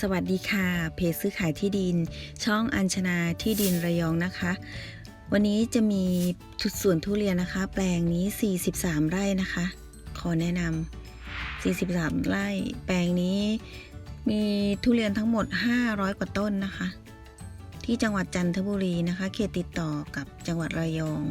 สวัสดีค่ะ เพจซื้อขายที่ดิน ช่องอัญชนาที่ดินระยองนะคะ วันนี้จะมีทุดสวนทุเรียนนะคะ แปลงนี้ 43 ไร่นะคะ ขอแนะนำ43 ไร่ แปลงนี้มีทุเรียนทั้งหมด 500 กว่าต้นนะคะ ที่จังหวัดจันทบุรีนะคะ เขตติดต่อกับจังหวัดระยอง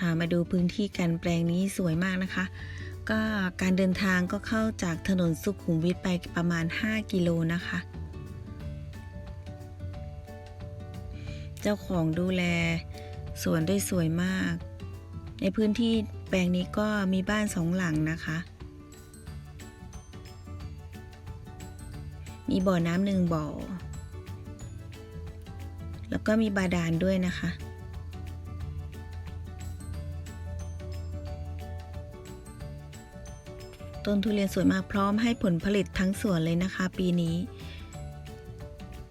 พามาดูพื้นที่กันแปลงนี้สวยมากนะคะ ก็การเดินทางก็เข้าจากถนนสุขุมวิทไปประมาณ 5 กิโลนะคะ เจ้าของดูแลสวนได้สวยมาก ในพื้นที่แปลงนี้ก็มีบ้านสองหลังนะคะ มีบ่อน้ำหนึ่งบ่อ แล้วก็มีบาดาลด้วยนะคะ ต้นทุเรียนสวยมากพร้อมให้ผลผลิตทั้งสวนเลยนะคะ ปีนี้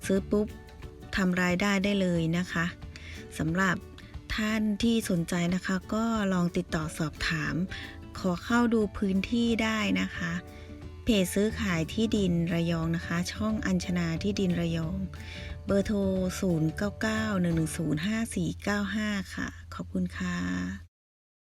ซื้อปุ๊บทำรายได้ได้เลยนะคะสำหรับท่านที่สนใจนะคะ ก็ลองติดต่อสอบถาม ขอเข้าดูพื้นที่ได้นะคะ เพจซื้อขายที่ดินระยองนะคะ ช่องอัญชนาที่ดินระยอง เบอร์โทร 0991105495 ค่ะ ขอบคุณค่ะ